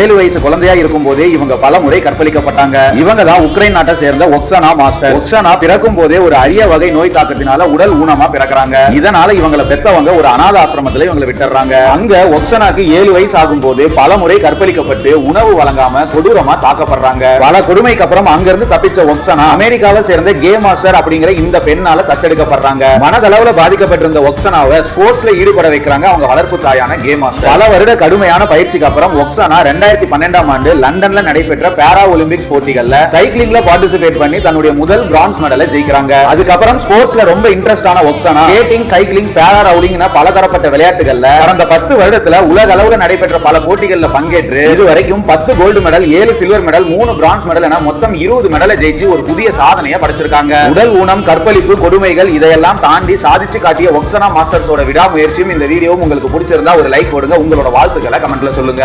ஏழு வயசு குழந்தையா இருக்கும் போதே இவங்க பல முறை கற்பழிக்கப்பட்டாங்க. இவங்க தான் உக்ரைன் நாட்டை சேர்ந்த ஒக்ஸனா மாஸ்டர். ஒக்ஸனா பிறக்கும் போதே ஒரு அரிய வகை நோய் தாக்கத்தினால உடல் ஊனமா பிறக்கிறாங்க. இதனால இவங்களை பெத்தவங்க ஒரு அனாத ஆசிரமத்துல இவங்களை விட்டுறாங்க. அங்க ஒக்சனாக்கு ஏழு வயசு ஆகும் போது பல முறை கற்பழிக்கப்பட்டு உணவு வழங்காம கொடூரமா தாக்கப்படுறாங்க. பல கொடுமைக்கு அப்புறம் அங்கிருந்து தப்பிச்ச ஒக்ஸனா அமெரிக்காவை சேர்ந்த கே மாஸ்டர் அப்படிங்கிற இந்த பெண்ணால தத்தெடுக்கப்படுறாங்க. மனதளவுல பாதிக்கப்பட்டிருந்த ஒக்சனாவை ஸ்போர்ட்ஸ்ல ஈடுபட வைக்கிறாங்க அவங்க வளர்ப்பு தாயான கே மாஸ்டர். பல வருட கடுமையான பயிற்சிக்கு அப்புறம் ஒக்சனா ரெண்டாயிரத்தி பன்னெண்டாம் ஆண்டு லண்டன்ல நடைபெற்ற பேரா ஒலிம்பிக்ஸ் போட்டிகள்ல சைக்கிளிங்ல பார்ட்டிசிபேட் பண்ணி தன்னுடைய முதல் பிரான்ஸ் மெடலை ஜெயிக்கிறாங்க. அதுக்கப்புறம் ஸ்போர்ட்ஸ்ல ரொம்ப இன்ட்ரெஸ்டான ஒக்ஸனா ஸ்கேட்டிங் சைக்கிளிங் பேரா ரவுடிங் பலதரப்பட்ட விளையாட்டுகள்ல கடந்த பத்து வருடத்துல உலக அளவுல நடைபெற்ற பல போட்டிகள்ல பங்கேற்று இது வரைக்கும் பத்து கோல்டு மெடல் ஏழு சில்வர் மெடல் மூணு பிரான்ஸ் மெடல் என மொத்தம் இருபது மெடலை ஜெயிச்சு ஒரு புதிய சாதனையை படைச்சிருக்காங்க. உடல் ஊனம் கற்பழிப்பு கொடுமைகள் இதையெல்லாம் தாண்டி சாதிச்சு காட்டிய ஒக்ஸனா மாஸ்டர்ஸோட விடாமுயற்சியும் இந்த வீடியோவும் உங்களுக்கு பிடிச்சிருந்தா ஒரு லைக் போடுங்க. உங்களோட வாழ்த்துக்களை கமெண்ட்ல சொல்லுங்க.